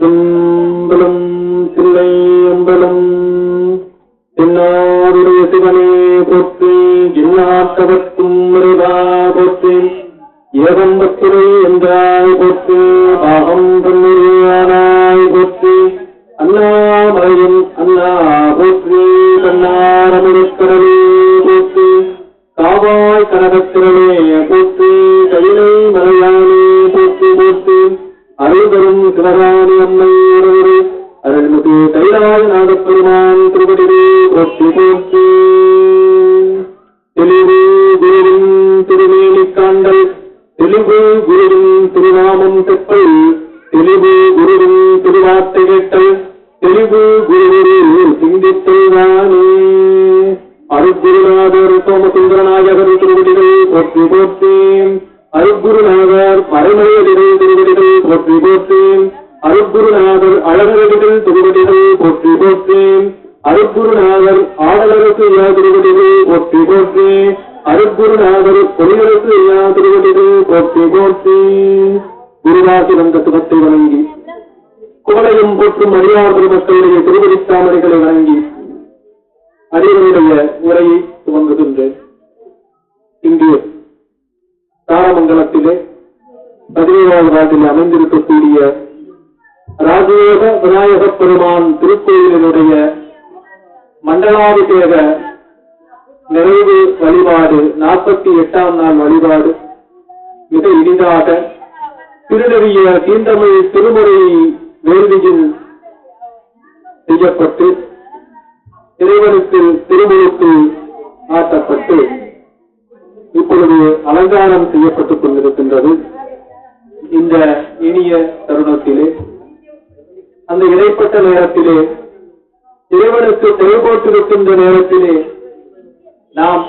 திருச்சிற்றம்பலம் தில்லை அம்பலம். தென்னாருடைய சிவனே போற்றி ஜின்னாத்தவர் போற்றி போற்றி. அருக்குருநாதர் மறைமலையடிகள் திருவடிகள் போற்றி போற்றி. திருவனத்தில் திருமுகத்தில் ஆட்டப்பட்டு இப்பொழுது அலங்காரம் செய்யப்பட்டுக் கொண்டிருக்கின்றது. இந்த இனிய தருணத்திலே அந்த இடைப்பட்ட நேரத்திலே இறைவனுக்கு செயல்பட்டிருக்கின்ற நேரத்திலே நாம்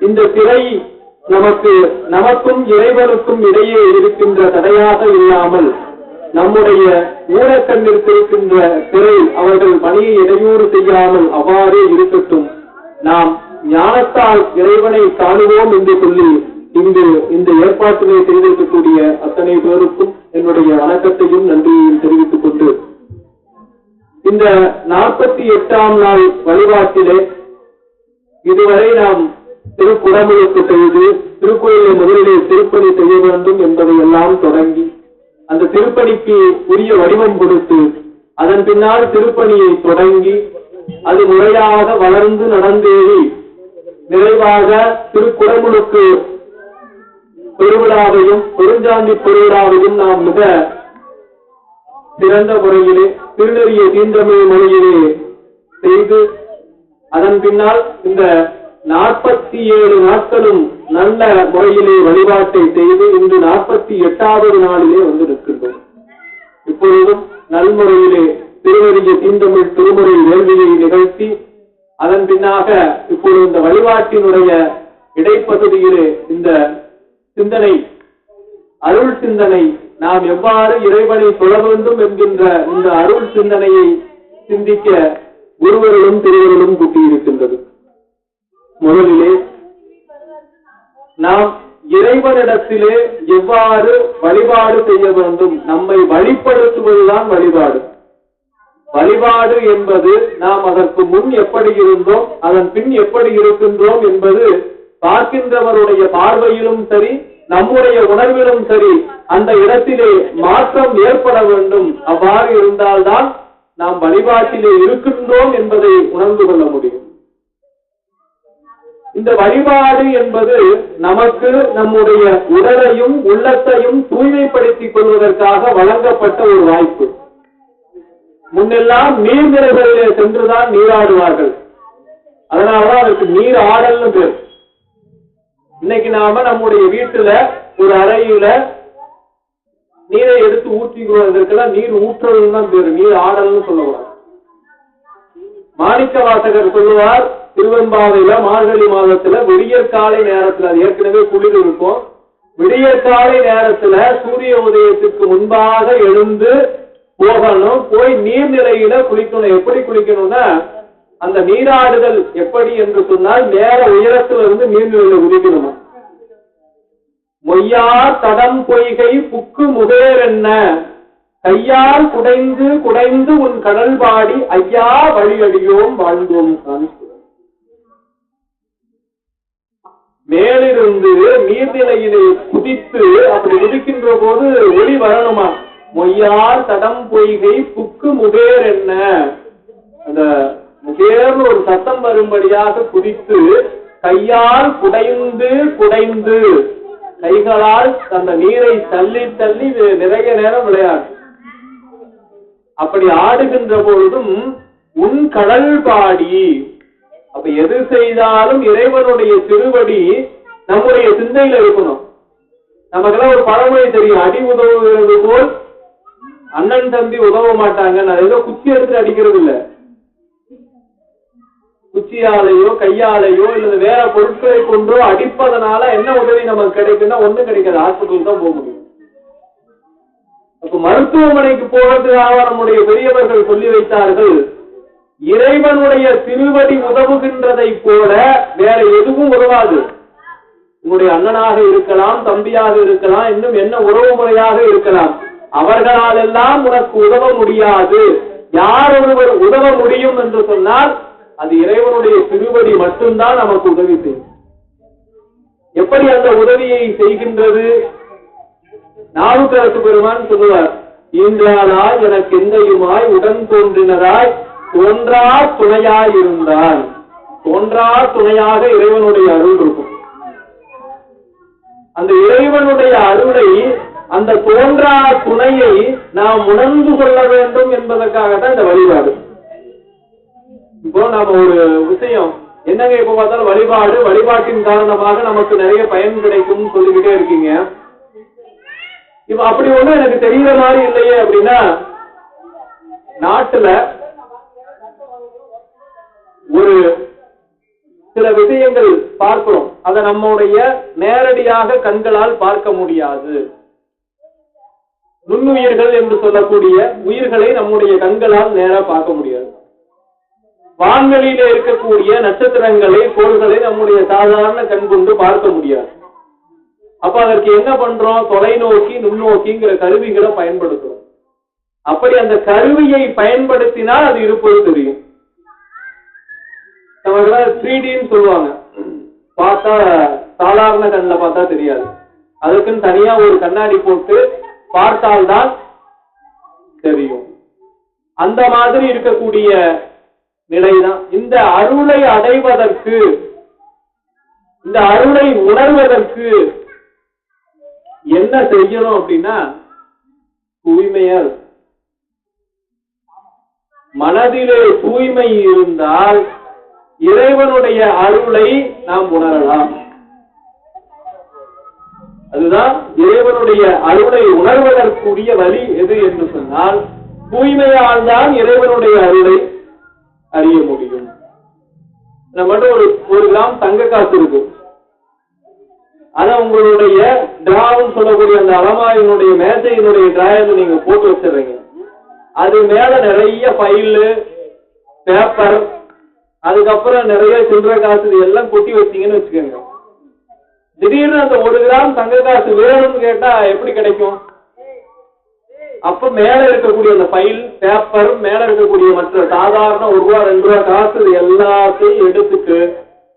இந்த திரை நமக்கு நமக்கும் இறைவனுக்கும் இடையே இருக்கின்ற தடையாக இல்லாமல் நம்முடைய ஊரக்கண்ணிற்கு இருக்கின்ற திரை அவர்கள் பணியை இடையூறு செய்யாமல் அவ்வாறே இருக்கட்டும். நாம் ஞானத்தால் இறைவனை காணுவோம் என்று சொல்லி இங்கு இந்த ஏற்பாட்டினை செய்திருக்கக்கூடிய அத்தனை பேருக்கும் என்னுடைய வணக்கத்தையும் நன்றியையும் தெரிவித்துக் கொண்டு இந்த நாற்பத்தி எட்டாம் நாள் வழிபாட்டிலே இதுவரை நாம் திருக்குடமுழுக்கு செய்து திருக்கோயிலை முதலிலே திருப்பணி செய்ய வேண்டும் என்பதை எல்லாம் தொடங்கி அந்த திருப்பணிக்கு உரிய வடிவம் கொடுத்து அதன் பின்னால் திருப்பணியை தொடங்கி அது முறையாக வளர்ந்து நடந்தேறி நிறைவாக திருக்குறமுழுக்கு பெருவிழாவையும் பெருஞ்சாந்தி பெருவிழாவையும் நாம் மிக சிறந்த முறையிலே திருநெறிய தீண்டமே மொழியிலே செய்து அதன் பின்னால் இந்த நாற்பத்தி ஏழு நாட்களும் நல்ல முறையிலே வழிபாட்டை செய்து இன்று நாற்பத்தி எட்டாவது நாளிலே வந்து நிற்கின்றோம் இப்பொழுதும் நல்முறையிலே திருவறிய தீண்டமிழ் திருமுறை வேள்வியை நிகழ்த்தி அதன் பின்னாக இப்பொழுது இந்த வழிபாட்டினுடைய இடைப்பகுதியிலே இந்த சிந்தனை அருள் சிந்தனை நாம் எவ்வாறு இறைவனை தொழ வேண்டும் என்கின்ற இந்த அருள் சிந்தனையை சிந்திக்க குருவர்களும் திருவர்களும் கூட்டியிருக்கின்றது. முதலிலே நாம் இறைவனிடத்திலே எவ்வாறு வழிபாடு செய்ய வேண்டும்? நம்மை வழிபடுத்துவதுதான் வழிபாடு. வழிபாடு என்பது நாம் அதற்கு முன் எப்படி இருந்தோம் அதன் பின் எப்படி இருக்கின்றோம் என்பது பார்க்கின்றவருடைய பார்வையிலும் சரி நம்முடைய உணர்விலும் சரி அந்த இடத்திலே மாற்றம் ஏற்பட வேண்டும். அவ்வாறு இருந்தால்தான் நாம் வழிபாட்டிலே இருக்கின்றோம் என்பதை உணர்ந்து கொள்ள முடியும். இந்த வழிபாடு என்பது நமக்கு நம்முடைய உடலையும் உள்ளத்தையும் தூய்மைப்படுத்திக் கொள்வதற்காக வழங்கப்பட்ட ஒரு வாய்ப்பு. முன்னெல்லாம் நீர்நிலைகளிலே சென்றுதான் நீராடுவார்கள். அதனாலதான் அதுக்கு நீர் ஆடல்னு பேர். இன்னைக்கு நாம நம்முடைய வீட்டுல ஒரு அறையில நீரை எடுத்து ஊற்றிக்குவதற்கெல்லாம் நீர் ஊற்றல் தான் பேரு. நீர் ஆடல்னு சொல்லுவார் மாணிக்க வாசகர் சொல்லுவார் திருவெம்பாவையில மார்கழி மாதத்துல விடியற் காலை நேரத்துல அது ஏற்கனவே குளிர் இருக்கும். விடியற்காலை நேரத்துல சூரிய உதயத்துக்கு முன்பாக எழுந்து போகணும். போய் நீர்நிலையில குளிக்கணும். எப்படி குளிக்கணும்னா அந்த நீராடுதல் எப்படி என்று சொன்னால் நேர உயரத்துல இருந்து நீர்நிலையில குதிக்கணுமா? மொய்யார் தடம் பொய்கை புக்கு முகேர் என்ன? கையால் குடைந்து குடைந்து உன் கடல் பாடி ஐயா வழியடியோம் வாழ்ந்தோம் மேலிருந்து நீர்நிலையிலே குதித்து அப்படி குதிக்கின்ற போது ஒளி வரணுமா? மொய்யார் தடம் பொய்கை புக்கு முகேர் என்ன? அந்த முகேர்னு ஒரு சத்தம் வரும்படியாக குதித்து கையால் குடைந்து குடைந்து கைகளால் அந்த நீரை தள்ளி தள்ளி நிறைய நேரம் விளையாடு அப்படி ஆடுகின்ற பொழுதும் உன் கடல் பாடி அப்ப எது செய்தாலும் இறைவனுடைய திருவடி நம்முடைய சிந்தையில இருக்கணும். நமக்கெல்லாம் ஒரு பழமொழி தெரியும் அடி உதவுகிறது போல் அண்ணன் தம்பி உதவ மாட்டாங்க. நான் ஏதோ குச்சி எடுத்து அடிக்கிறது இல்ல. குச்சியாலையோ கையாலையோ இல்ல வேற பொருட்களை கொண்டோ அடிப்பதனால என்ன உதவி நமக்கு கிடைக்குன்னா ஒண்ணும் கிடைக்காது. ஹாஸ்பிட்டல் தான் போக முடியும். அப்ப மருத்துவமனைக்கு போறதுக்காக நம்முடைய பெரியவர்கள் சொல்லி வைத்தார்கள் இறைவனுடைய திருவடி உதவுகின்றதை போல வேற எதுவும் உதவாது. உங்களுடைய அண்ணனாக இருக்கலாம் தம்பியாக இருக்கலாம் இன்னும் என்ன உறவு முறையாக இருக்கலாம். அவர்களால் எல்லாம் உனக்கு உதவ முடியாது. யார் ஒருவர் உதவ முடியும் என்று சொன்னால் அது இறைவனுடைய திருவடி மட்டும்தான் நமக்கு உதவி செய்யும். எப்படி அந்த உதவியை செய்கின்றது? நாவுக்கரசு பெருமான் சொல்லுவார் ஈன்றானாய் எனக்கு எந்தையுமாய் உடன் தோன்றினராய் தோன்றா துணையாய் இருந்தால் தோன்றா துணையாக இறைவனுடைய அருள் இருக்கும். அந்த இறைவனுடைய அருளை அந்த தோன்றா துணையை நாம் உணர்ந்து கொள்ள வேண்டும் என்பதற்காக தான் இந்த வழிபாடு. இப்போ நாம ஒரு விஷயம் என்னங்க இப்ப பார்த்தாலும் வழிபாடு வழிபாட்டின் காரணமாக நமக்கு நிறைய பயன் கிடைக்கும்னு சொல்லிக்கிட்டே இருக்கீங்க. இப்ப அப்படி ஒண்ணும் எனக்கு தெரியற மாதிரி இல்லையே அப்படின்னா நாட்டுல ஒரு சில விஷயங்கள் பார்க்கிறோம். அதை நம்முடைய நேரடியாக கண்களால் பார்க்க முடியாது. நுண்ணுயிர்கள் என்று சொல்லக்கூடிய உயிர்களை நம்முடைய கண்களால் நேரா பார்க்க முடியாது. வான்வெளியில இருக்கக்கூடிய நட்சத்திரங்களை கோள்களை நம்முடைய சாதாரண கண் கொண்டு பார்க்க முடியாது. அப்ப அதற்கு என்ன பண்றோம்? தொலைநோக்கி நுண்ணோக்கிங்கிற கருவிகளை பயன்படுத்துறோம். அப்படி அந்த கருவியை பயன்படுத்தினால் அது இருப்பது தெரியும். நம்ம த்ரீ டின்னு சொல்லுவாங்க. பார்த்தா சாதாரண கண்ணில் பார்த்தா தெரியாது. அதுக்குன்னு தனியா ஒரு கண்ணாடி போட்டு பார்த்தால்தான் தெரியும். அந்த மாதிரி இருக்கக்கூடிய நிலைதான். இந்த அருளை அடைவதற்கு இந்த அருளை உணர்வதற்கு என்ன செய்யணும் அப்படின்னா தூய்மையா இருக்கும். மனதிலே தூய்மை இருந்தால் இறைவனுடைய அருளை நாம் உணரலாம். அதுதான் இறைவனுடைய அருளை உணர்வதற்குரிய வழி எது என்று சொன்னால் தூய்மையால் தான் இறைவனுடைய அருளை அறிய முடியும். நம்மகிட்ட ஒரு ஒரு கிராம் தங்க காசு இருக்கு. அத உங்களுடைய டிராவும் சொல்லக்கூடிய அந்த அலமாரியினுடைய மேசையினுடைய டிராயர் நீங்க போட்டு வச்சிடுறீங்க. அது மேல நிறைய ஃபைலு பேப்பர் அதுக்கப்புறம் நிறைய சில்லற காசு எல்லாம் கொட்டி வச்சீங்கன்னு வச்சுக்கோங்க. திடீர்னு அந்த ஒரு கிராம் தங்க காசு வேணும்னு கேட்டா எப்படி கிடைக்கும்? அப்ப மேல இருக்கக்கூடிய அந்த ஃபைல் பேப்பர் மேல இருக்கக்கூடிய மற்ற சாதாரண ஒரு ரூபா ரெண்டு ரூபா காசு எல்லாத்தையும் எடுத்துட்டு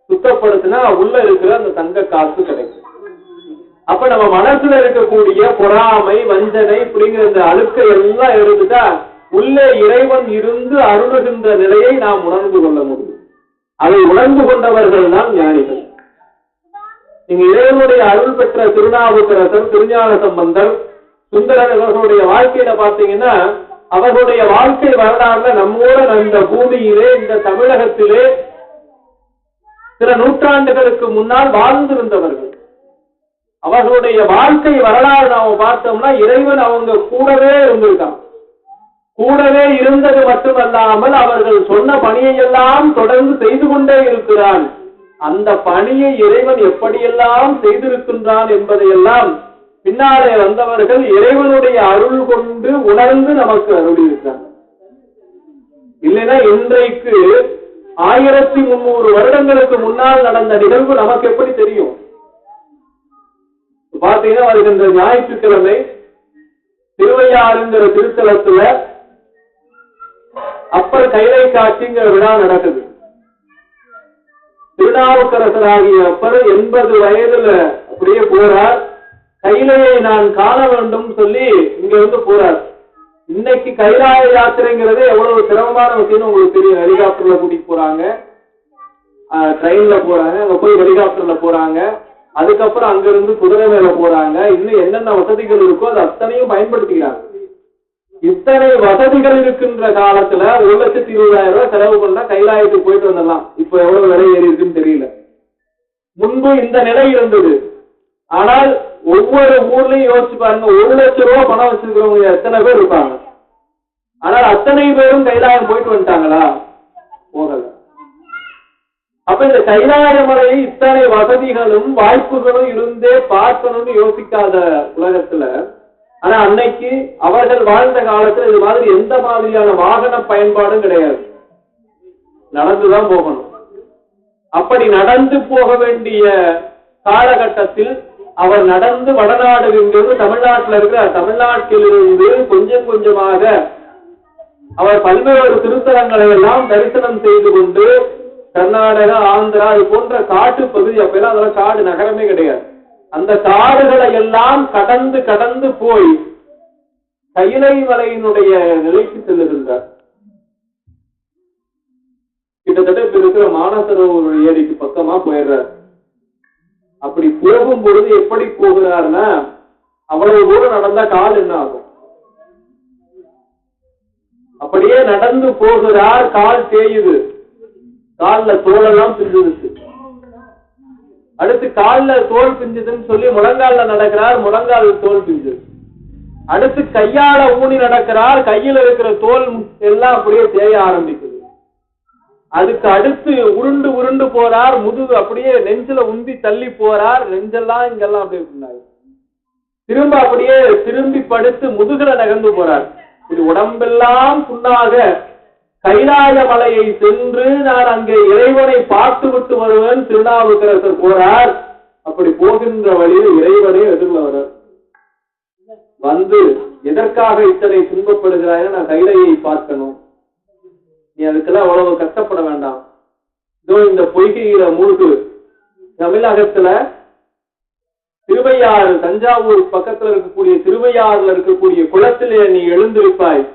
சுத்தப்படுத்தினா உள்ள இருக்கிற அந்த தங்க காசு கிடைக்கும். அப்ப நம்ம மனசுல இருக்கக்கூடிய பொறாமை வஞ்சனை இப்படிங்கிற இந்த அழுக்கை எல்லாம் எடுத்துட்டா உள்ளே இறைவன் இருந்து அருளுகின்ற நிலையை நாம் உணர்ந்து கொள்ள முடியும். அதை உணர்ந்து கொண்டவர்கள் தான் ஞானிகள். நீங்க இறைவனுடைய அருள் பெற்ற திருநாவுக்கரசர் திருஞான சம்பந்தர் சுந்தரர் இவர்களுடைய வாழ்க்கையில பாத்தீங்கன்னா அவர்களுடைய வாழ்க்கை வரலாறுல நம்மோட இந்த பூமியிலே இந்த தமிழகத்திலே சில நூற்றாண்டுகளுக்கு முன்னால் வாழ்ந்திருந்தவர்கள். அவர்களுடைய வாழ்க்கை வரலாறு நாம பார்த்தோம்னா இறைவன் அவங்க கூடவே இருந்திருக்கான். கூடவே இருந்தது மட்டுமல்லாமல் அவர்கள் சொன்ன பணியை எல்லாம் தொடர்ந்து செய்து கொண்டே இருக்கிறான். அந்த பணியை இறைவன் எப்படியெல்லாம் செய்திருக்கின்றான் என்பதையெல்லாம் பின்னாலே வந்தவர்கள் இறைவனுடைய அருள் கொண்டு உணர்ந்து நமக்கு அருளியிருக்கிறார். இல்லைன்னா இன்றைக்கு ஆயிரத்தி முன்னூறு வருடங்களுக்கு முன்னால் நடந்த நிகழ்வு நமக்கு எப்படி தெரியும்? பாத்தீங்கன்னா வருகின்ற ஞாயிற்றுக்கிழமை திருவையாறுங்கிற திருத்தலத்துல அப்பர் கைலை காட்சிங்கிற விழா நடக்குது. திருநாவுக்கரசராகிய அப்பர் எண்பது வயதுல அப்படியே போறார். கைலையை நான் காண வேண்டும் சொல்லி இங்க வந்து போறார். இன்னைக்கு கைலாய யாத்திரைங்கிறது எவ்வளவு சிரமமான விஷயம்னு உங்களுக்கு தெரியும். ஹெலிகாப்டர்ல கூட்டிட்டு போறாங்க. ட்ரெயின்ல போறாங்க. அங்க போய் ஹெலிகாப்டர்ல போறாங்க. அதுக்கப்புறம் அங்க இருந்து குதிரை மேல போறாங்க. இன்னும் என்னென்ன வசதிகள் இருக்கோ அது அத்தனையும் பயன்படுத்திக்கிறாங்க. இத்தனை வசதிகள் இருக்கின்ற காலத்துல ஒரு லட்சத்தி இருபதாயிரம் ரூபாய் செலவு பண்ணா கைலாயத்துக்கு போயிட்டு வந்துடலாம். இப்ப எவ்வளவு விலை ஏறி இருக்குன்னு தெரியல. முன்பு இந்த நிலை இருந்தது. ஆனால் ஒவ்வொரு ஊர்லயும் யோசிச்சு பாருங்க ஒரு லட்சம் ரூபாய் பணம் வச்சிருக்கிறவங்க எத்தனை பேர் இருப்பாங்க? ஆனால் அத்தனை பேரும் கைலாயம் போயிட்டு வந்துட்டாங்களா? போகல. அப்ப இந்த கைலாய மலையை இத்தனை வசதிகளும் வாய்ப்புகளும் இருந்தே பார்க்கணும்னு யோசிக்காத உலகத்துல ஆனா அன்னைக்கு அவர்கள் வாழ்ந்த காலத்துல இது மாதிரி எந்த மாதிரியான வாகன பயன்பாடும் கிடையாது. நடந்துதான் போகணும். அப்படி நடந்து போக வேண்டிய காலகட்டத்தில் அவர் நடந்து வடநாடு என்கிறது தமிழ்நாட்டில் இருக்கிற தமிழ்நாட்டிலிருந்து கொஞ்சம் கொஞ்சமாக அவர் பல்வேறு திருத்தலங்களை எல்லாம் தரிசனம் செய்து கொண்டு கர்நாடகா ஆந்திரா இது போன்ற காட்டு பகுதி அப்பெல்லாம் அதெல்லாம் காடு நகரமே கிடையாது. அந்த காடுகளை எல்லாம் கடந்து கடந்து போய் கைலை மலையினுடைய நிலைக்கு செல்லுகின்றார். கிட்டத்தட்ட இப்ப இருக்கிற மானசரோவர் ஏரிக்கு பக்கமா போயிடுறார். அப்படி போகும் பொழுது எப்படி போகிறார்னா அவ்வளவு தூரம் நடந்தா கால் என்ன ஆகும்? அப்படியே நடந்து போகிறார் கால் தேயுது. கால்ல தோலெல்லாம் பிரிஞ்சிருச்சு அடுத்து கால்ல தோல் பிஞ்சுதுன்னு சொல்லி முழங்கால நடக்கிறார் முழங்கால் தோல் பிஞ்சுது அடுத்து கையால ஊனி நடக்கிறார் கையில இருக்கிற தோல் எல்லாம் அப்படியே தேய ஆரம்பிக்குது. அதுக்கு அடுத்து உருண்டு உருண்டு போறார் முதுகு அப்படியே நெஞ்சில உந்தி தள்ளி போறார் நெஞ்செல்லாம் இங்கெல்லாம் அப்படியே புண்ணாய் திரும்ப அப்படியே திரும்பி படுத்து முதுகுல நகர்ந்து போறார். இது உடம்பெல்லாம் புண்ணாக கைலாய மலையை சென்று நான் அங்கே இறைவனை பார்த்து விட்டு வருவேன். திருநாவுக்கரசர் போறார். அப்படி போகின்ற வழியில் இறைவனை எதிர்ல வரார். வந்து எதற்காக இத்தனை துன்பப்படுகிறாய்? நான் கைலையை பார்க்கணும். நீ அதுக்கெல்லாம் அவ்வளவு கஷ்டப்பட வேண்டாம். இதோ இந்த பொய்கையில மூழ்கு. தமிழகத்துல திருவையாறு தஞ்சாவூர் பக்கத்துல இருக்கக்கூடிய திருவையாறுல இருக்கக்கூடிய குளத்திலே நீ எழுந்திருப்பாய்.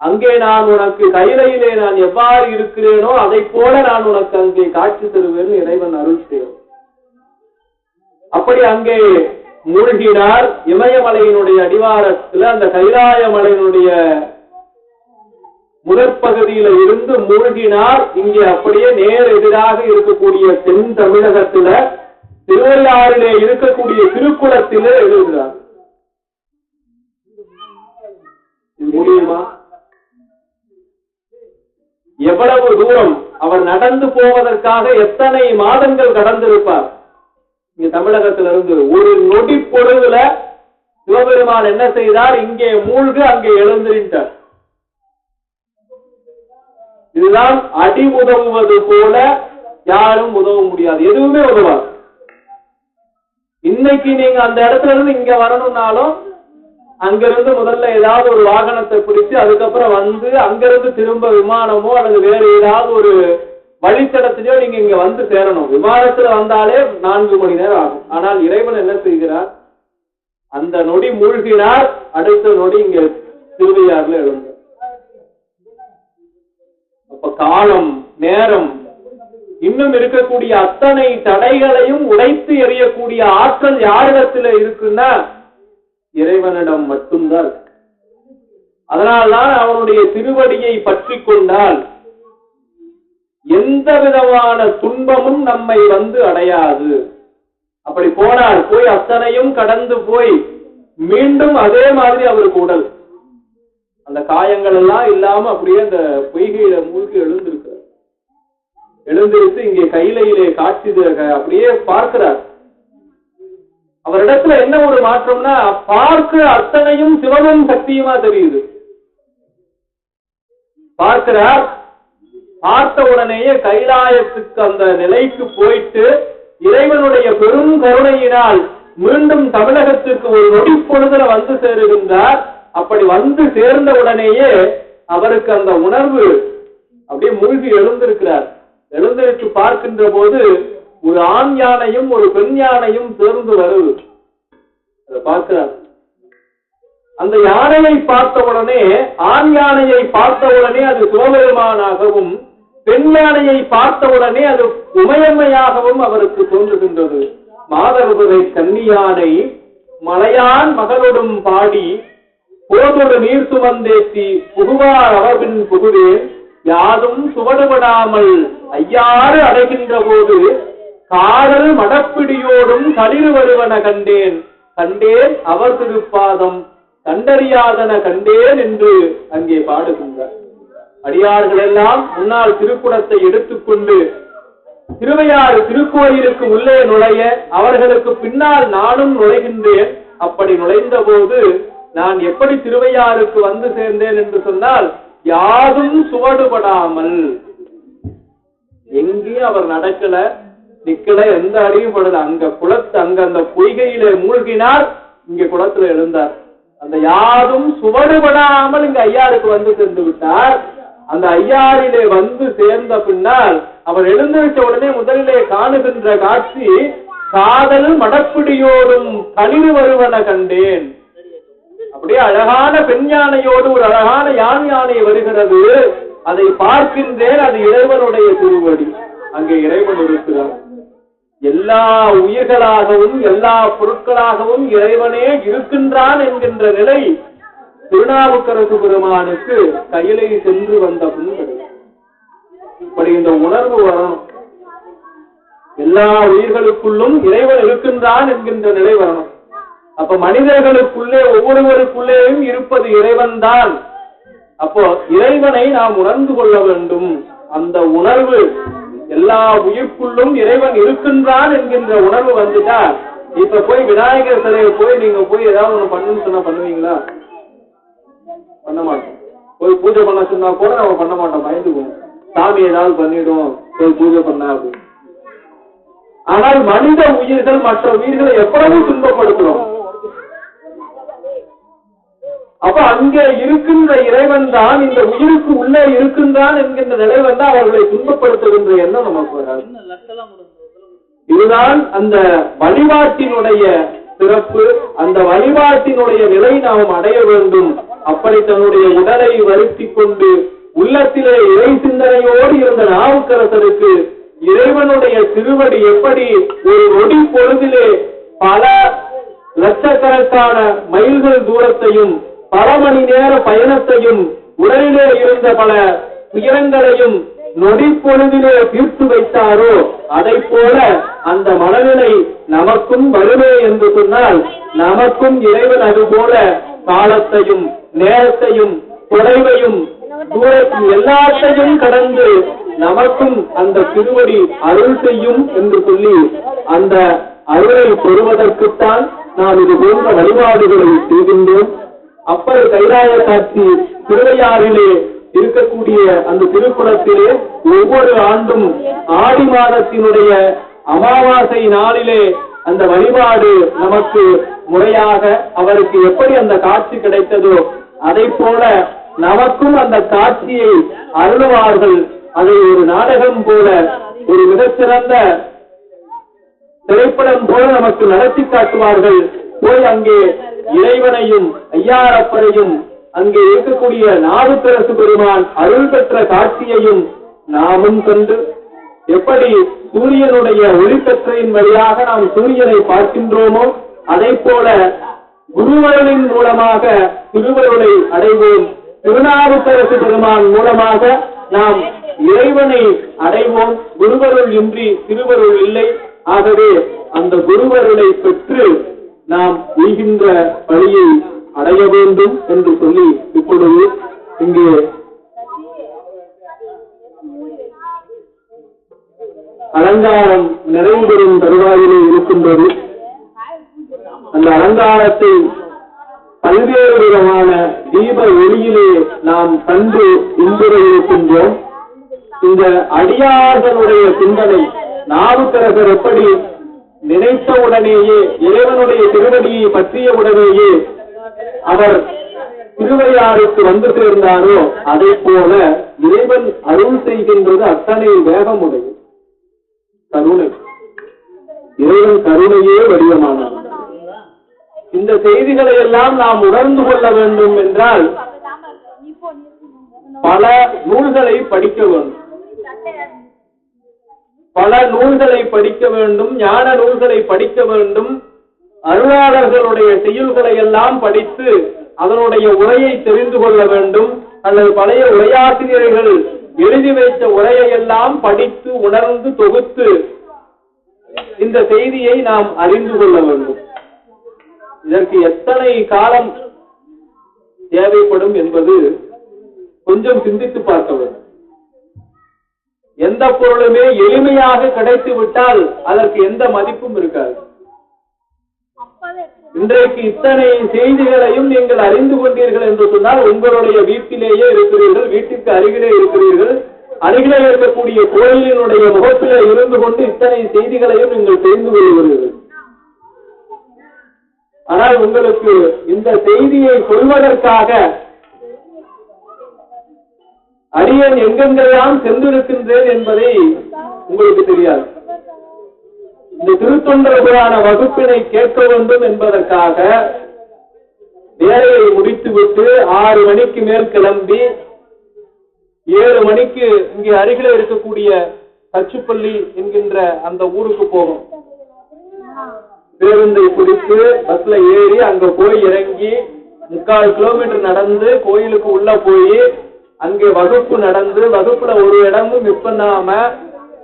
அங்கே நான் உனக்கு கைலையிலே நான் எவ்வாறு இருக்கிறேனோ அதை போல நான் உனக்கு அங்கே காட்சி தருவேன் இறைவன் அருள் செய்யும் அப்படி அங்கே மூழ்கினார் இமயமலையினுடைய அடிவாரத்துல அந்த கைலாய மலையினுடைய முதற்பகுதியில இருந்து மூழ்கினார். இங்கே அப்படியே நேர் எதிராக இருக்கக்கூடிய தென் தமிழகத்துல திருவையாறிலே இருக்கக்கூடிய திருக்குளத்திலே எழுதுகிறார். முடியுமா? எவ்வளவு தூரம் அவர் நடந்து போவதற்காக எத்தனை மாதங்கள் கடந்திருப்பார்? இங்க தமிழகத்திலிருந்து ஒரு நொடி பொழுதுல சிவபெருமான் என்ன செய்தார்? இங்கே மூழ்கு அங்கே எழுந்திருந்தார். இதுதான் அடி உதவுவது போல யாரும் உதவ முடியாது. எதுவுமே உதவாது. இன்னைக்கு நீங்க அந்த இடத்துல இருந்து இங்க வரணும்னாலும் அங்கிருந்து முதல்ல ஏதாவது ஒரு வாகனத்தை பிடிச்சு அதுக்கப்புறம் வந்து அங்கிருந்து திரும்ப விமானமோ அல்லது வேற ஏதாவது ஒரு வழித்தடத்திலயோ நீங்க இங்க வந்து சேரணும். விமானத்துல வந்தாலே நான்கு மணி நேரம் ஆகும். ஆனால் இறைவன் என்ன செய்கிறார்? அந்த நொடி மூழ்கினார் அடுத்த நொடி இங்க திருவையாறுல எழுந்தார் அப்ப காலம் நேரம் இன்னும் இருக்கக்கூடிய அத்தனை தடைகளையும் உடைத்து எறியக்கூடிய ஆற்றல் யாரிடத்துல இருக்குன்னா இறைவனிடம் மட்டும்தான். அதனால்தான் அவனுடைய திருவடியை பற்றி கொண்டால் எந்த விதமான துன்பமும் நம்மை வந்து அடையாது. அப்படி போனால் போய் அத்தனையும் கடந்து போய் மீண்டும் அதே மாதிரி அவருக்கு உடல். அந்த காயங்கள் எல்லாம் இல்லாம அப்படியே அந்த பொய்கையில மூழ்கி எழுந்திருக்கிறார். எழுந்திருத்து இங்கே கையிலையிலே காட்சி அப்படியே பார்க்கிறார். அவரிடத்துல என்ன ஒரு மாற்றம்னா பார்க்கிற அத்தனையும் சிவமும் சக்தியுமா தெரியுது. பார்க்கிறார் பார்த்த உடனேயே கைலாயத்துக்கு அந்த நிலைக்கு போயிட்டு இறைவனுடைய பெரும் கருணையினால் மீண்டும் தமிழகத்திற்கு ஒரு நொடி பொழுதுல வந்து சேருகின்றார். அப்படி வந்து சேர்ந்த உடனேயே அவருக்கு அந்த உணர்வு அப்படியே மூழ்கி எழுந்திருக்கிறார். எழுந்திருச்சு பார்க்கின்ற போது ஒரு ஆண் யானையும் ஒரு பெண் யானையும் சேர்ந்து வருது. அதை பார்க்கிறார். அந்த யானையை பார்த்த உடனே ஆண் யானையை பார்த்த உடனே அது சிவபெருமானாகவும் பெண் யானையை பார்த்த உடனே அது உமையம்மையாகவும் அவருக்கு தோன்றுகின்றது. மாதர்புரை கன்னியானை மலையான் மகளொடும் பாடி போதொரு நீர் சுமந்தேத்தி புகுவார் அவர்பின் புகுவேன் யாதும் சுவடுபடாமல் ஐயாறு அடைகின்ற போது காதல் மடப்பிடியோடும் களிறு வருவன கண்டேன். கண்டேன் அவர் திருப்பாதம். கண்டறியாதன கண்டேன் என்று அங்கே பாடுகின்றார் அடியார்கள் எல்லாம் முன்னால் திருக்குடத்தை எடுத்துக்கொண்டு திருவையாறு திருக்கோயிலுக்கு உள்ளே நுழைய அவர்களுக்கு பின்னால் நானும் நுழைகின்றேன். அப்படி நுழைந்த போது நான் எப்படி திருவையாறுக்கு வந்து சேர்ந்தேன் என்று சொன்னால் யாரும் சுவடுபடாமல். எங்கே அவர் நடக்கல? நிக்கல எந்த அடியும் படல. அங்க குளத்து அங்க அந்த பொய்கையிலே மூழ்கினார் இங்க குளத்துல எழுந்தார். அந்த யாரும் சுவடுபடாமல் இங்க ஐயாருக்கு வந்து சென்று விட்டார். அந்த ஐயாரிலே வந்து சேர்ந்த பின்னால் அவர் எழுந்திருச்ச உடனே முதலிலே காணுகின்ற காட்சி காதல் மடப்பிடியோடும் கழிவு வருவன கண்டேன். அப்படியே அழகான பெண் யானையோடு ஒரு அழகான யான் யானை வருகிறது. அதை பார்க்கின்றேன் அது இறைவனுடைய திருவடி. அங்கே இறைவன் இருக்கிறார் எல்லா உயிர்களாகவும் எல்லா பொருட்களாகவும் இறைவனே இருக்கின்றான் என்கின்ற நிலை திருநாவுக்கரசு பெருமானுக்கு கையிலை சென்று வந்த இப்படி இந்த உணர்வு வரணும் எல்லா உயிர்களுக்குள்ளும் இறைவன் இருக்கின்றான் என்கின்ற நிலை வரணும் அப்ப மனிதர்களுக்குள்ளே ஒவ்வொருவருக்குள்ளேயும் இருப்பது இறைவன் தான் அப்போ இறைவனை நாம் உணர்ந்து கொள்ள வேண்டும். அந்த உணர்வு எல்லா உயிர்க்குள்ளும் இறைவன் இருக்கின்றான் என்கின்ற உணர்வு வந்துட்டா இப்ப போய் விநாயகர் சிலையை போய் நீங்க போய் ஏதாவது ஒண்ணு பண்ணுன்னு சொன்னா பண்ணுவீங்களா? பண்ண மாட்டோம். போய் பூஜை பண்ண சொன்னா கூட நம்ம பண்ண மாட்டோம் பயந்துக்குவோம். சாமி ஏதாவது பண்ணிடும் போய் பூஜை பண்ண அப்படின்னு. ஆனால் மனித உயிர்கள் மற்ற உயிர்களை எவ்வளவு துன்பப்படுத்துறோம்? அப்ப அங்கே இருக்கின்ற இறைவன் தான் இந்த உயிருக்கு உள்ளே இருக்கின்றான் என்கின்ற நிலை வந்து அவர்களை துன்பப்படுத்துகின்ற எண்ணம் நமக்கு வராது. இதுதான் அந்த வழிபாட்டினுடைய சிறப்பு. அந்த வழிபாட்டினுடைய நிலை நாம் அடைய வேண்டும். அப்படி தன்னுடைய உடலை வருத்திக் கொண்டு உள்ளத்திலே இறை சிந்தனையோடு இருந்த நாவுக்கரசருக்கு இறைவனுடைய திருவடி எப்படி ஒரு நொடி பொழுதிலே பல லட்சக்கணக்கான மைல்கள் தூரத்தையும் பல மணி நேர பயணத்தையும் உடலிலே இருந்த பல துயரங்களையும் நொடி பொழுதிலே தீர்த்து வைத்தாரோ? அதை போல அந்த மனநிலை நமக்கும் வருமே என்று சொன்னால் நமக்கும் இறைவன் அதுபோல காலத்தையும் நேரத்தையும் தொலைவையும் தூரத்தையும் எல்லாத்தையும் கடந்து நமக்கும் அந்த திருவடி அருள் செய்யும் என்று சொல்லி அந்த அருளை பெறுவதற்குத்தான் நாம் இது போன்ற வழிபாடுகளை செய்கின்றோம் அப்பர் கைலாய காட்சி திருவையாறிலே இருக்கக்கூடிய அந்த திருக்குளத்திலே ஒவ்வொரு ஆண்டும் ஆடி மாதத்தினுடைய அமாவாசை நாளிலே அந்த வழிபாடு நமக்கு முறையாக அவருக்கு எப்படி அந்த காட்சி கிடைத்ததோ அதை போல நமக்கும் அந்த காட்சியை அருளுவார்கள். அதை ஒரு நாடகம் போல ஒரு மிகச்சிறந்த திரைப்படம் போல நமக்கு நடத்தி காட்டுவார்கள். போய் அங்கே இறைவனையும் ஐயாரப்பரையும் அங்கே இருக்கக்கூடிய நாவுக்கரசு பெருமான் அருள் பெற்ற காட்சியையும் நாமும் கண்டு எப்படி சூரியனுடைய ஒளிக்கற்றையின் வழியாக நாம் சூரியனை பார்க்கின்றோமோ அதை போல குருவருளின் மூலமாக திருவருளை அடைவோம். திருநாவுக்கரசு பெருமான் மூலமாக நாம் இறைவனை அடைவோம். குருவருள் இன்றி திருவருள் இல்லை. ஆகவே அந்த குருவர்களை பெற்று நாம் உய்கின்ற வழியை அடைய வேண்டும் என்று சொல்லி இப்பொழுது இங்கே அலங்காரம் நிறைவு பெறும் தருவாயிலே இருக்கின்றது. அந்த அலங்காரத்தை பல்வேறு விதமான தீப ஒளியிலே நாம் கண்டு இன்புற இருக்கின்றோம் இந்த அடியார்களுடைய சிந்தனை நாவுக்கரசர் எப்படி நினைத்த உடனேயே இறைவனுடைய திருவடியை பற்றிய உடனேயே அவர் திருவையாறுக்கு வந்து சேர்ந்தாரோ அதே போல இறைவன் அருள் செய்கின்றது அத்தனை வேகமுடையது கருணை. இறைவன் கருணையே வடிவமானார். இந்த செய்திகளை எல்லாம் நாம் உணர்ந்து கொள்ள வேண்டும் என்றால் பல நூல்களை படிக்க வேண்டும். பல நூல்களை படிக்க வேண்டும் ஞான நூல்களை படிக்க வேண்டும். அருளாளர்களுடைய செய்யுள்களை எல்லாம் படித்து அதனுடைய உரையை தெரிந்து கொள்ள வேண்டும். அல்லது பழைய உரையாசிரியர்கள் எழுதி வைத்த உரையை எல்லாம் படித்து உணர்ந்து தொகுத்து இந்த செய்தியை நாம் அறிந்து கொள்ள வேண்டும். இதற்கு எத்தனை காலம் தேவைப்படும் என்பது கொஞ்சம் சிந்தித்து பார்க்க வேண்டும். எந்த பொருளுமே எளிமையாக கிடைத்து விட்டால் அதற்கு எந்த மதிப்பும் இருக்காது. இன்றைக்கு இத்தனை செய்திகளையும் நீங்கள் அறிந்து கொண்டீர்கள் என்று சொன்னால் உங்களுடைய வீட்டிலேயே இருக்கிறீர்கள் வீட்டிற்கு அருகிலே இருக்கிறீர்கள். அருகிலே இருக்கக்கூடிய கோயிலினுடைய முகத்திலே இருந்து கொண்டு இத்தனை செய்திகளையும் நீங்கள் தெரிந்து கொள்கிறீர்கள். ஆனால் உங்களுக்கு இந்த செய்தியை சொல்வதற்காக அடியன் எங்கெங்கெல்லாம் சென்றிருக்கின்றேன் என்பதை உங்களுக்கு தெரியாது. இந்த திருத்தொண்டர் வகுப்பினை கேட்க வேண்டும் என்பதற்காக வேலையை முடித்துவிட்டு ஆறு மணிக்கு மேல் கிளம்பி ஏழு மணிக்கு இங்கே அருகில இருக்கக்கூடிய தச்சுப்பள்ளி என்கின்ற அந்த ஊருக்கு போகும் பேருந்தை பிடித்து பஸ்ல ஏறி அங்க போய் இறங்கி முக்கால் கிலோமீட்டர் நடந்து கோயிலுக்கு உள்ள போய் அங்கே வகுப்பு நடந்து வகுப்புல ஒரு இடமும் மிஸ் பண்ணாம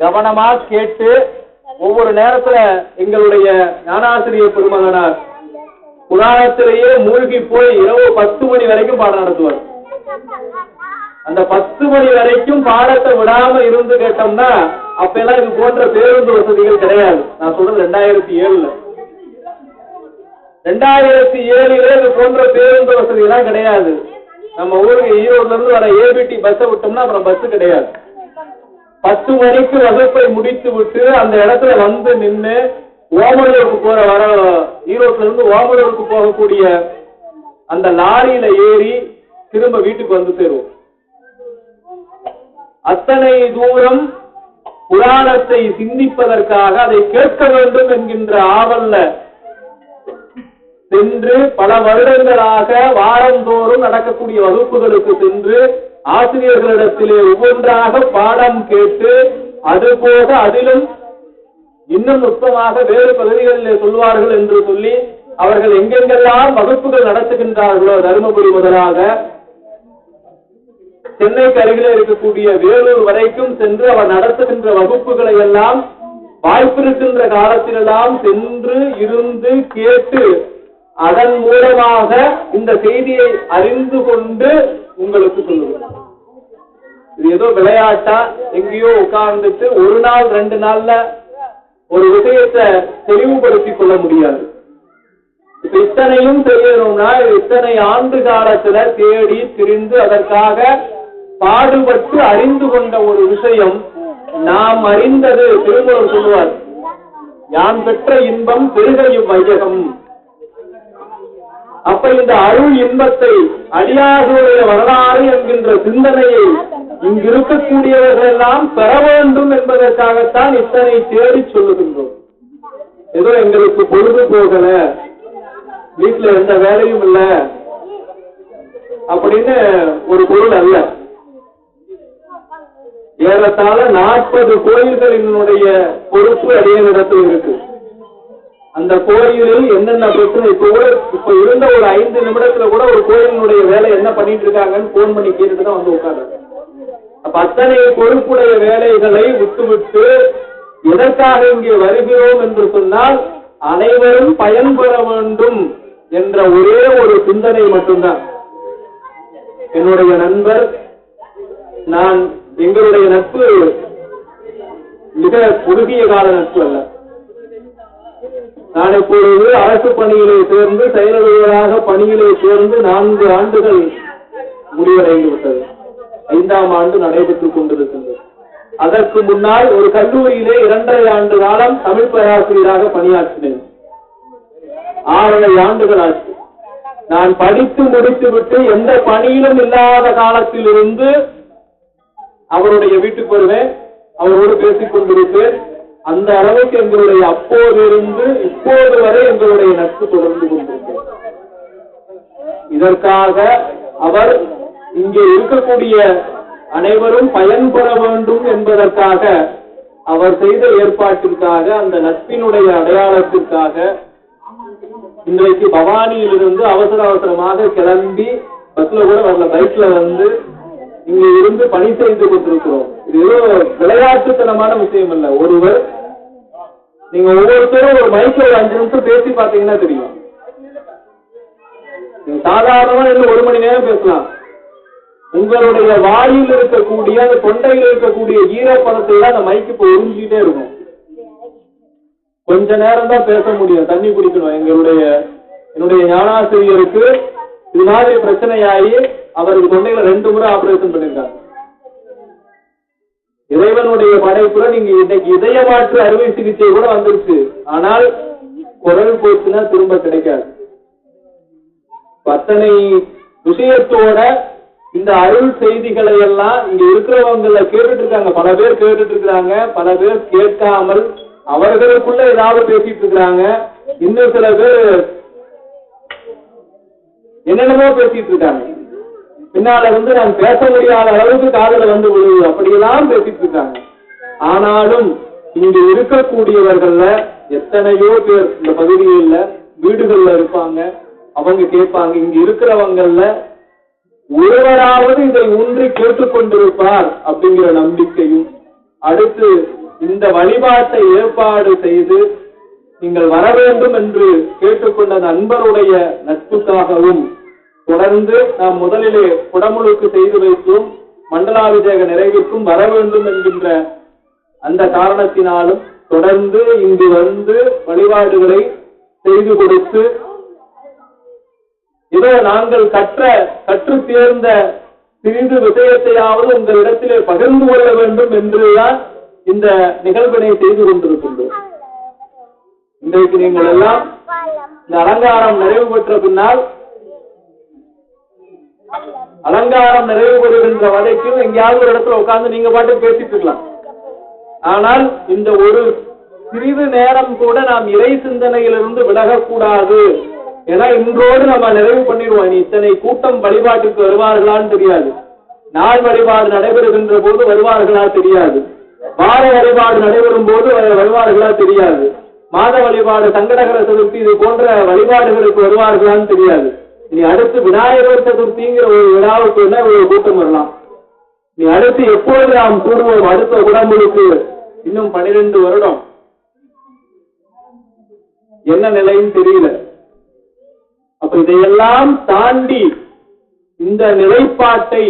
கவனமா கேட்டு ஒவ்வொரு நேரத்துல எங்களுடைய ஞானாசிரியர் பெருமகனார் புராணத்திலேயே மூழ்கி போய் இரவு பத்து மணி வரைக்கும் பாடம் நடத்துவார். அந்த பத்து மணி வரைக்கும் பாடத்தை விடாம இருந்து கேட்டோம்னா அப்ப எல்லாம் இது போன்ற பேருந்து வசதிகள் கிடையாது. நான் சொல்றது ரெண்டாயிரத்தி ஏழுல. ரெண்டாயிரத்தி ஏழுல இது போன்ற பேருந்து வசதி எல்லாம் கிடையாது. நம்ம ஊருக்கு ஈரோடுல இருந்து வர ஏபிடி பஸ்ஸை விட்டோம்னா அப்புறம் பஸ் கிடையாது. பத்து மணிக்கு வகுப்பை முடித்து விட்டு அந்த இடத்துல வந்து நின்னு ஓமலூருக்கு போற வர ஈரோட்ல இருந்து ஓமலூருக்கு போகக்கூடிய அந்த லாரியில ஏறி திரும்ப வீட்டுக்கு வந்து சேருவோம். அத்தனை தூரம் புராணத்தை சிந்திப்பதற்காக அதை கேட்க வேண்டும் என்கின்ற ஆவல்ல சென்று பல வருடங்களாக வாரந்தோறும் நடக்கக்கூடிய வகுப்புகளுக்கு சென்று ஆசிரியர்களிடத்திலே ஒவ்வொன்றாக பாடம் கேட்டு அதுபோக அதிலும் இன்னும் நுட்பமாக வேறு பகுதிகளிலே சொல்வார்கள் என்று சொல்லி அவர்கள் எங்கெங்கெல்லாம் வகுப்புகள் நடத்துகின்றார்களோ தருமபுரி முதலாக சென்னைக்கு அருகிலே இருக்கக்கூடிய வேலூர் வரைக்கும் சென்று அவர் நடத்துகின்ற வகுப்புகளை எல்லாம் வாய்ப்பிருக்கின்ற காலத்திலெல்லாம் சென்று இருந்து கேட்டு அதன் மூலமாக இந்த செய்தியை அறிந்து கொண்டு உங்களுக்கு சொல்லுவோம். இது ஏதோ விளையாட்டா? எங்கேயோ உட்கார்ந்துட்டு ஒரு நாள் ரெண்டு நாள்ல ஒரு விஷயத்தை தெளிவுபடுத்திக் கொள்ள முடியாது. இப்ப இத்தனையும் தெரியணும்னா இத்தனை ஆண்டு காலத்துல தேடி திரிந்து அதற்காக பாடுபட்டு அறிந்து கொண்ட ஒரு விஷயம் நாம் அறிந்தது திருமணம் சொல்லுவார் யான் பெற்ற இன்பம் பெருகையும் வையகம். அப்ப இந்த அருள் இன்பத்தை அடியார்களுடைய வரலாறு என்கின்ற சிந்தனையை இங்கு இருக்கக்கூடியவர்கள் எல்லாம் பெற வேண்டும் என்பதற்காகத்தான் இத்தனை தேடி சொல்லுகின்றோம். ஏதோ எங்களுக்கு பொழுது போகல வீட்டுல எந்த வேலையும் இல்ல. அப்படின்னு ஒரு பொருள் அல்ல. ஏறத்தாழ நாற்பது கோயில்களினுடைய பொறுப்பு அடியனிடத்தில் இருக்கு. அந்த கோயிலில் என்னென்ன பிரச்சனை? இப்ப கூட இப்ப இருந்த ஒரு ஐந்து நிமிடத்துல கூட ஒரு கோயிலினுடைய வேலை என்ன பண்ணிட்டு இருக்காங்கன்னு போன் பண்ணி கேட்டுட்டு தான் வந்து உட்கார்ந்து அப்ப அத்தனை பொறுப்புடைய வேலைகளை விட்டுவிட்டு எதற்காக இங்கே வருகிறோம் என்று சொன்னால் அனைவரும் பயன்பெற வேண்டும் என்ற ஒரே ஒரு சிந்தனை மட்டும்தான். என்னுடைய நண்பர் நான் எங்களுடைய நட்பு மிக குறுகிய கால நட்பு அல்ல. நான் இப்பொழுது அரசு பணியிலே சேர்ந்து செயலலுவராக பணியிலே சேர்ந்து நான்கு ஆண்டுகள் முடிவடைந்துவிட்டது ஐந்தாம் ஆண்டு நடைபெற்றுக் கொண்டிருக்கின்றது. அதற்கு முன்னால் ஒரு கல்லூரியிலே இரண்டரை ஆண்டு காலம் தமிழ் பேராசிரியராக பணியாற்றினேன். ஆறரை ஆண்டுகள் ஆச்சு. நான் படித்து முடித்துவிட்டு எந்த பணியிலும் இல்லாத காலத்திலிருந்து அவருடைய வீட்டுக்கு வருவேன். அவரோடு பேசிக் கொண்டிருப்பேன். அந்த அளவுக்கு எங்களுடைய அப்போதிருந்து இப்போது வரை எங்களுடைய நட்பு தொடர்ந்து கொண்டிருக்கிறது. இதற்காக அவர் இங்கே இருக்கக்கூடிய அனைவரும் பயன்பெற வேண்டும் என்பதற்காக அவர் செய்த ஏற்பாட்டிற்காக அந்த நட்பினுடைய அடையாளத்திற்காக இன்றைக்கு பவானியிலிருந்து அவசர அவசரமாக கிளம்பி பஸ்ல கூட வரல பைக்ல வந்து இங்க இருந்து பணி செய்து கொண்டிருக்கிறோம். இது ஏதோ விளையாட்டுத்தனமான விஷயம் இல்ல ஒருவர் நீங்க ஒவ்வொருத்தரும் ஒரு மைக்ல ஒரு அஞ்சு நிமிஷம் பேசி பாத்தீங்கன்னா தெரியும். சாதாரணமா இன்னும் ஒரு மணி நேரம் பேசலாம். உங்களுடைய வாயில் இருக்கக்கூடிய அந்த தொண்டையில் இருக்கக்கூடிய ஈரப்பதத்தை தான் அந்த மைக்கு இப்ப உறிஞ்சிக்கிட்டே இருக்கும். கொஞ்ச நேரம் தான் பேச முடியும். தண்ணி குடிக்கணும். எங்களுடைய என்னுடைய ஞானாசிரியருக்கு இது மாதிரி பிரச்சனையாகி அவருக்கு தொண்டையில ரெண்டு முறை ஆபரேஷன் பண்ணிருக்காங்க இறைவனுடைய படைப்புல நீங்க இன்னைக்கு இதய மாற்று அறுவை சிகிச்சை கூட வந்துருச்சு. ஆனால் குரல் போச்சுன்னா திரும்ப கிடைக்காது. அத்தனை விஷயத்தோட இந்த அருள் செய்திகளை எல்லாம் இங்க இருக்கிறவங்கள கேட்டுட்டு இருக்காங்க பல பேர் கேட்டுட்டு இருக்காங்க பல பேர் கேட்காமல் அவர்களுக்குள்ள ஏதாவது பேசிட்டு இருக்கிறாங்க இன்னும் சில பேர் என்னென்னமோ பேசிட்டு இருக்காங்க. பின்னால வந்து நான் பேச முடியாத அளவுக்கு காதல வந்து விழுது. அப்படியெல்லாம் பேசிட்டு இருக்காங்க. ஆனாலும் இங்க இருக்கக்கூடியவர்கள்ல எத்தனையோ பேர் இந்த பகுதிகளில் வீடுகள்ல இருப்பாங்க. அவங்க கேட்பாங்க இங்க இருக்கிறவங்கல்ல ஒருவராவது இதை ஊன்றி கேட்டுக்கொண்டிருப்பார் அப்படிங்கிற நம்பிக்கையும் அடுத்து இந்த வழிபாட்டை ஏற்பாடு செய்து நீங்கள் வர வேண்டும் என்று கேட்டுக்கொண்ட நண்பருடைய நட்புக்காகவும் தொடர்ந்து நாம் முதலிலே குடமுழுக்கு செய்து வைத்தும். மண்டலாபிஷேக நிறைவுக்கும் வர வேண்டும் என்கின்ற அந்த காரணத்தினாலும் தொடர்ந்து இங்கு வந்து வழிபாடுகளை செய்து கொடுத்து இதோ நாங்கள் கற்ற கற்று தேர்ந்த சிறிது விஷயத்தையாவது உங்களிடத்திலே பகிர்ந்து கொள்ள வேண்டும் என்றுதான் இந்த நிகழ்வினை செய்து கொண்டிருக்கின்றோம். இன்றைக்கு நீங்கள் எல்லாம் இந்த அலங்காரம் நிறைவு பெற்ற பின்னால் அலங்காரம் நிறைவு பெறுகின்ற வரைக்கும் எங்கேயாவது ஒரு இடத்துல உட்கார்ந்து நீங்க பாட்டு பேசிட்டு இருக்கலாம். ஆனால் இந்த ஒரு சிறிது நேரம் கூட நாம் இறை சிந்தனையிலிருந்து விலகக்கூடாது ஏன்னா இன்றோடு நம்ம நிறைவு பண்ணிடுவோம். இனி இத்தனை கூட்டம் வழிபாட்டுக்கு வருவார்களான்னு தெரியாது. நாள் வழிபாடு நடைபெறுகின்ற போது வருவார்களா தெரியாது. வார வழிபாடு நடைபெறும் போது வருவார்களா தெரியாது. மாத வழிபாடு சங்கடகர சதுர்த்தி இது போன்ற வழிபாடுகளுக்கு வருவார்களான்னு தெரியாது. நீ அடுத்து விநாயகர் சதுர்த்திங்கிற ஒரு விழாவுக்கு என்ன ஒரு கூட்டம் வரலாம்? நீ அடுத்து எப்பொழுது நாம் கூடுவோம்? அடுத்த உடம்புக்கு இன்னும் பனிரெண்டு வருடம். என்ன நிலைன்னு தெரியல. அப்ப இதையெல்லாம் தாண்டி இந்த நிலைப்பாட்டை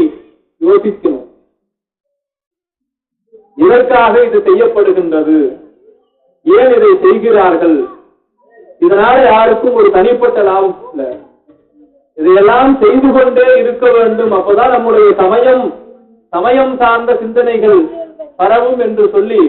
யோசிக்கணும் இதற்காக இது செய்யப்படுகின்றது? ஏன் இதை செய்கிறார்கள்? இதனால யாருக்கும் ஒரு தனிப்பட்ட லாபம் இல்லை. இதையெல்லாம் செய்து கொண்டே இருக்க வேண்டும். அப்பதான் நம்முடைய சமயம் சமயம் சார்ந்த சிந்தனைகள் பரவும் என்று சொல்லி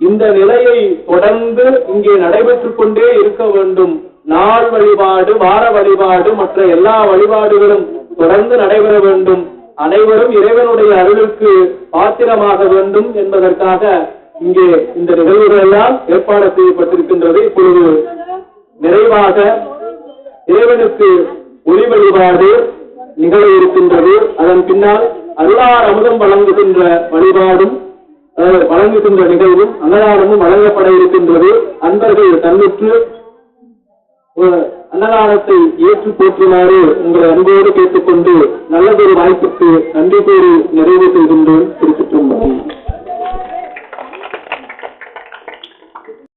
இந்த நிலையை தொடர்ந்து இங்கே நடைபெற்றுக் கொண்டே இருக்க வேண்டும். நாள் வழிபாடு வார வழிபாடு மற்ற எல்லா வழிபாடுகளும் தொடர்ந்து நடைபெற வேண்டும். அனைவரும் இறைவனுடைய அருளுக்கு பாத்திரமாக வேண்டும் என்பதற்காக இங்கே இந்த நிகழ்வுகள் எல்லாம் ஏற்பாடு செய்யப்பட்டிருக்கின்றது. இப்பொழுது நிறைவாக இறைவனுக்கு ஒளி வழிபாடு நிகழ இருக்கின்றது. அதன் பின்னால் அல்லார் அமுதம் வழங்குகின்ற வழிபாடும் அஹ், வழங்குகின்ற நிகழ்வும் அன்னதானமும் வழங்கப்பட இருக்கின்றது. அன்பர்கள் தன்னுற்று அன்னதானத்தை ஏற்று போற்றுமாறு உங்களை அன்போடு கேட்டுக்கொண்டு நல்லதொரு வாய்ப்புக்கு நன்றி கூறி நிறைவு செய்கின்றோம். திருச்சிற்றம்பலம்.